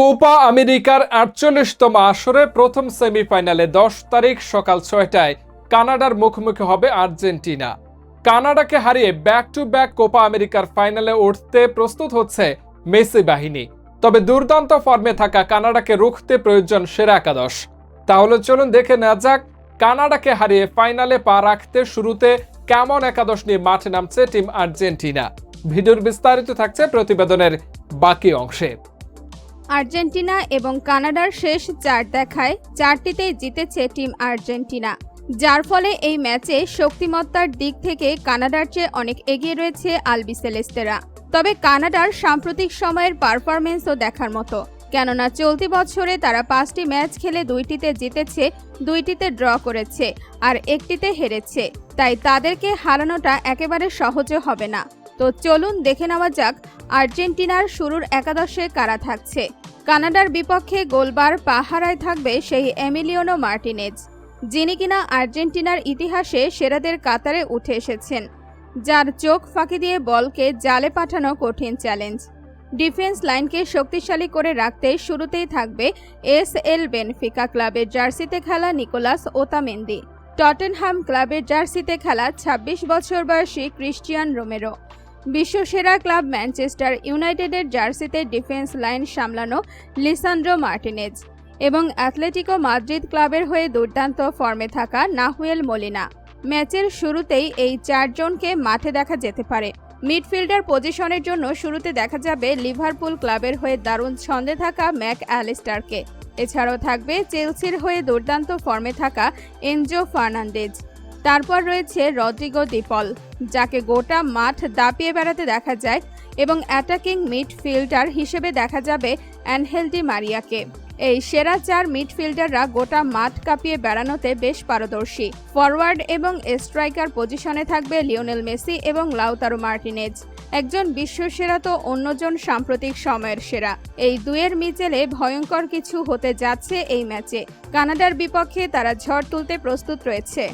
Copa আমেরিকার আটচল্লিশতম আসরে প্রথম সেমিফাইনালে দশ তারিখ সকাল ছয়টায় কানাডার মুখোমুখি হবে আর্জেন্টিনা। কানাডাকে হারিয়ে ব্যাক টু ব্যাক কোপা আমেরিকার ফাইনালে উঠতে প্রস্তুত হচ্ছে মেসি বাহিনী। তবে দুর্দান্ত ফর্মে থাকা কানাডাকে রুখতে প্রয়োজন সেরা একাদশ। তাহলে চলুন দেখে নেওয়া যাক কানাডাকে হারিয়ে ফাইনালে পা রাখতে শুরুতে কেমন একাদশ নিয়ে মাঠে নামছে টিম আর্জেন্টিনা। ভিডিওর বিস্তারিত থাকছে প্রতিবেদনের বাকি অংশে। আর্জেন্টিনা এবং কানাডার শেষ চার দেখায় চারটিতেই জিতেছে টিম আর্জেন্টিনা। যার ফলে এই ম্যাচে শক্তিমত্তার দিক থেকে কানাডার চেয়ে অনেক এগিয়ে রয়েছে আলবিসেলেস্তেরা তবে কানাডার সাম্প্রতিক সময়ের পারফরমেন্সও দেখার মতো। কেননা চলতি বছরে তারা পাঁচটি ম্যাচ খেলে দুইটিতে জিতেছে, দুইটিতে ড্র করেছে আর একটিতে হেরেছে। তাই তাদেরকে হারানোটা একেবারে সহজে হবে না। তো চলুন দেখে নেওয়া যাক, আর্জেন্টিনার শুরুর একাদশে কারা থাকছে। কানাডার বিপক্ষে গোলবার পাহারায় থাকবে সেই এমিলিওনো মার্টিনেজ, যিনি কিনা আর্জেন্টিনার ইতিহাসে সেরাদের কাতারে উঠে এসেছেন, যার চোখ ফাঁকি দিয়ে বলকে জালে পাঠানো কঠিন চ্যালেঞ্জ। ডিফেন্স লাইনকে শক্তিশালী করে রাখতে শুরুতেই থাকবে এস এল বেনফিকা ক্লাবের জার্সিতে খেলা নিকোলাস ওতামেন্দি। টটেনহাম ক্লাবের জার্সিতে খেলা ২৬ বছর বয়সী ক্রিস্টিয়ান রোমেরো। বিশ্বসেরা ক্লাব ম্যানচেস্টার ইউনাইটেডের জার্সিতে ডিফেন্স লাইন সামলানো লিসান্ড্রো মার্টিনেজ এবং অ্যাথলেটিকো মাদ্রিদ ক্লাবের হয়ে দুর্দান্ত ফর্মে থাকা নাহুয়েল মলিনা। ম্যাচের শুরুতেই এই চারজনকে মাঠে দেখা যেতে পারে। মিডফিল্ডার পজিশনের জন্য শুরুতে দেখা যাবে লিভারপুল ক্লাবের হয়ে দারুণ ছন্দে থাকা ম্যাক অ্যালিস্টারকে। এছাড়াও থাকবে চেলসির হয়ে দুর্দান্ত ফর্মে থাকা এনজো ফার্নান্ডেজ তারপর রয়েছে রদ্রিগো দিপল যাকে গোটা মাঠ দাপিয়ে বেড়াতে দেখা যায় এবং অ্যাটাকিং মিডফিল্ডার হিসেবে দেখা যাবে অ্যানহেলডি মারিয়াকে এই সেরা চার মিডফিল্ডাররা গোটা মাঠ কাঁপিয়ে বেড়ানোতে বেশ পারদর্শী। ফরওয়ার্ড এবং স্ট্রাইকার পজিশনে থাকবে লিওনেল মেসি এবং লাউতারো মার্টিনেজ একজন বিশ্বসেরা তো অন্যজন সাম্প্রতিক সময়ের সেরা। এই দুয়ের মিচেলে ভয়ঙ্কর কিছু হতে যাচ্ছে এই ম্যাচে। কানাডার বিপক্ষে তারা ঝড় তুলতে প্রস্তুত রয়েছে।